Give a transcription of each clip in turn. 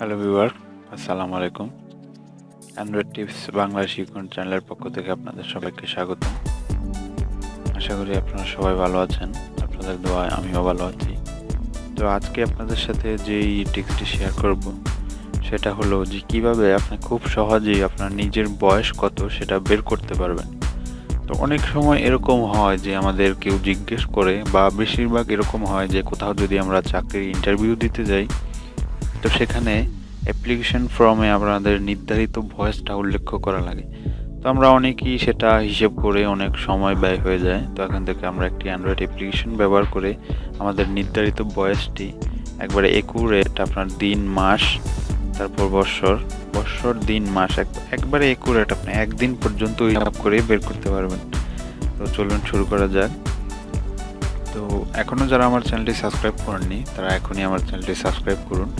Hello viewer আসসালামু আলাইকুম Android tips Bangla শিক্ষণ চ্যানেলের পক্ষ থেকে আপনাদের সবাইকে স্বাগত। আশা করি আপনারা সবাই ভালো আছেন। আপনাদের দোয়ায় আমিও ভালো আছি। তো আজকে আপনাদের সাথে যেই টিপসটি শেয়ার করব, সেটা হলো যে কীভাবে আপনি খুব সহজেই আপনার নিজের বয়স কত সেটা বের করতে পারবেন। তো অনেক সময় এরকম হয় যে আমাদের কেউ জিজ্ঞেস করে বা বেশিরভাগ এরকম হয় যে কোথাও যদি আমরা চাকরির ইন্টারভিউ দিতে যাই তো সেখানে অ্যাপ্লিকেশন ফর্মে আপনাদের নির্ধারিত ভয়েসটা উল্লেখ করা লাগে। তো আমরা অনেকেই সেটা হিসেব করে অনেক সময় ব্যয় হয়ে যায়। তো এখান থেকে আমরা একটি অ্যান্ড্রয়েড অ্যাপ্লিকেশন ব্যবহার করে আমাদের নির্ধারিত বয়সটি একবারে একুরেট আপনার দিন, মাস, তারপর বৎসর বৎসর দিন, মাস, এক- একবারে একুরেট আপনি একদিন পর্যন্ত হিসাব করে বের করতে পারবেন। তো চলুন শুরু করা যাক। তো এখনও যারা আমার চ্যানেলটি সাবস্ক্রাইব করেননি, তারা এখনই আমার চ্যানেলটি সাবস্ক্রাইব করুন।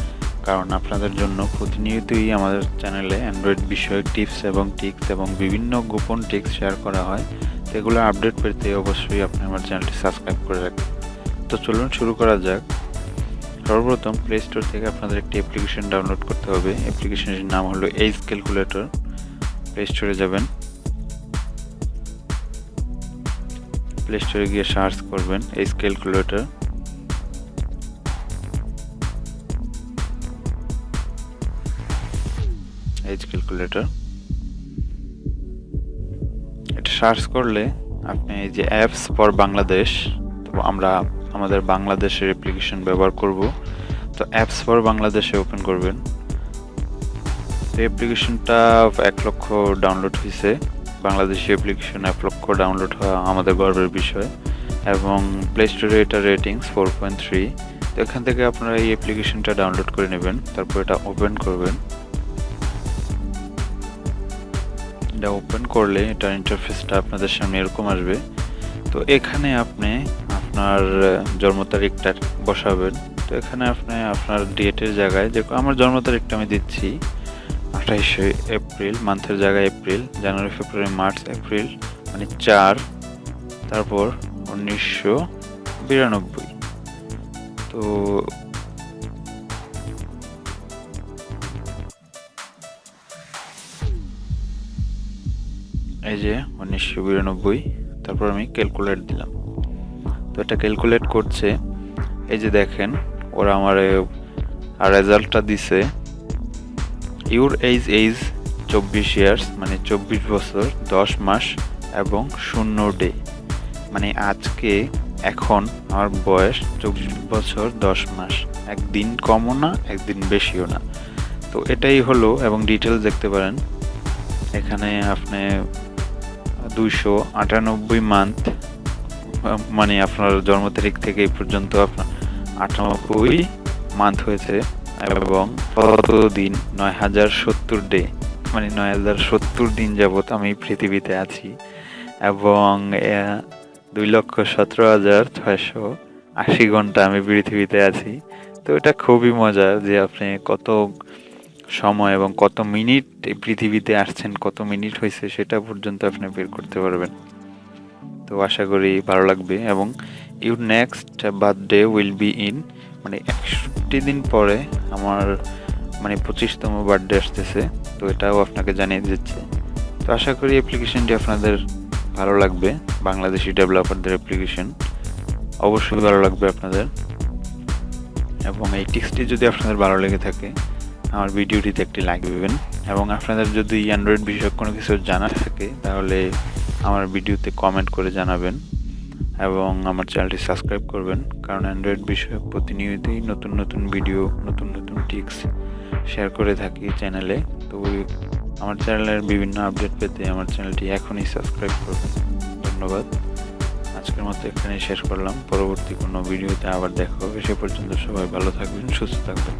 কারণ আপনাদের জন্য প্রতিনিয়তই আমাদের চ্যানেলে অ্যান্ড্রয়েড বিষয়ক টিপস এবং টিক্স এবং বিভিন্ন গোপন টিক্স শেয়ার করা হয়। সেগুলো আপডেট পেতে অবশ্যই আপনি আমার চ্যানেলটি সাবস্ক্রাইব করে রাখবেন তো চলুন শুরু করা যাক। সর্বপ্রথম প্লে স্টোর থেকে আপনাদের একটি অ্যাপ্লিকেশন ডাউনলোড করতে হবে। অ্যাপ্লিকেশনটির নাম হলো এইজ ক্যালকুলেটর প্লে স্টোরে যাবেন। প্লে স্টোরে গিয়ে সার্চ করবেন এইজ ক্যালকুলেটর এজ ক্যালকুলেটর এটা সার্চ করলে আপনি এই যে অ্যাপস ফর বাংলাদেশ তো আমরা আমাদের বাংলাদেশের অ্যাপ্লিকেশন ব্যবহার করব। তো অ্যাপস ফর বাংলাদেশে ওপেন করবেন। তো অ্যাপ্লিকেশনটা এক লক্ষ ডাউনলোড হয়েছে বাংলাদেশি অ্যাপ্লিকেশন এক লক্ষ ডাউনলোড হওয়া আমাদের গর্বের বিষয়। এবং প্লে স্টোরে এটা রেটিংস ফোর পয়েন্ট থ্রি তো এখান থেকে আপনারা এই অ্যাপ্লিকেশনটা ডাউনলোড করে নেবেন। তারপর এটা ওপেন করবেন। এটা ওপেন করলে এটার ইন্টারফেসটা আপনাদের সামনে এরকম আসবে। তো এখানে আপনি আপনার জন্ম তারিখটা বসাবেন। তো এখানে আপনি আপনার ডেটের জায়গায় যে আমার জন্ম তারিখটা আমি দিচ্ছি আঠাইশে এপ্রিল মান্থের জায়গায় April January February March April মানে চার, তারপর উনিশশো বিরানব্বই। তো এই যে উনিশশো বিরানব্বই, তারপর আমি ক্যালকুলেট দিলাম। তো এটা ক্যালকুলেট করছে, এই যে দেখেন, ওরা আমার রেজাল্টটা দিছে ইউর এইজ এইজ চব্বিশ ইয়ার্স মানে চব্বিশ বছর, দশ মাস এবং শূন্য ডে মানে আজকে, এখন আমার বয়স চব্বিশ বছর, দশ মাস। একদিন কমও না, একদিন বেশিও না। তো এটাই হলো, এবং ডিটেলস দেখতে পারেন। এখানে আপনি দুইশো আটানব্বই মান্থ মানে আপনার জন্ম তারিখ থেকে এই পর্যন্ত আপনার আটানব্বই মান্থ হয়েছে, এবং দিন? নয় হাজার সত্তর ডে মানে নয় হাজার সত্তর দিন যাবত আমি পৃথিবীতে আছি, এবং দুই লক্ষ সতেরো হাজার ছয়শো আশি ঘণ্টা আমি পৃথিবীতে আছি। তো এটা খুবই মজার যে আপনি কত সময় এবং কত মিনিট এই পৃথিবীতে আসছেন, কত মিনিট হয়েছে সেটা পর্যন্ত আপনি বের করতে পারবেন। তো আশা করি ভালো লাগবে এবং your next birthday will be in মানে একষট্টি দিন পরে আমার মানে পঁচিশতম বার্থডে আসতেছে। তো এটাও আপনাকে জানিয়ে দিচ্ছে। তো আশা করি অ্যাপ্লিকেশনটি আপনাদের ভালো লাগবে, বাংলাদেশি ডেভেলপারদের অ্যাপ্লিকেশন অবশ্যই ভালো লাগবে আপনাদের। এবং এই টিক্সটি যদি আপনাদের ভালো লেগে থাকে আমার ভিডিওটিতে একটি লাইক দেবেন। এবং আপনাদের যদি অ্যান্ড্রয়েড বিষয়ক কোনো কিছু জানা থাকে, তাহলে আমার ভিডিওতে কমেন্ট করে জানাবেন। এবং আমার চ্যানেলটি সাবস্ক্রাইব করবেন, কারণ অ্যান্ড্রয়েড বিষয়ক প্রতিনিয়তই নতুন নতুন ভিডিও নতুন নতুন টিক্স শেয়ার করে থাকি চ্যানেলে তো আমার চ্যানেলের বিভিন্ন আপডেট পেতে আমার চ্যানেলটি এখনই সাবস্ক্রাইব করবেন। ধন্যবাদ। আজকের মতো এখানে শেষ করলাম। পরবর্তী কোনো ভিডিওতে আবার দেখা হবে। সে পর্যন্ত সবাই ভালো থাকবেন, সুস্থ থাকবেন।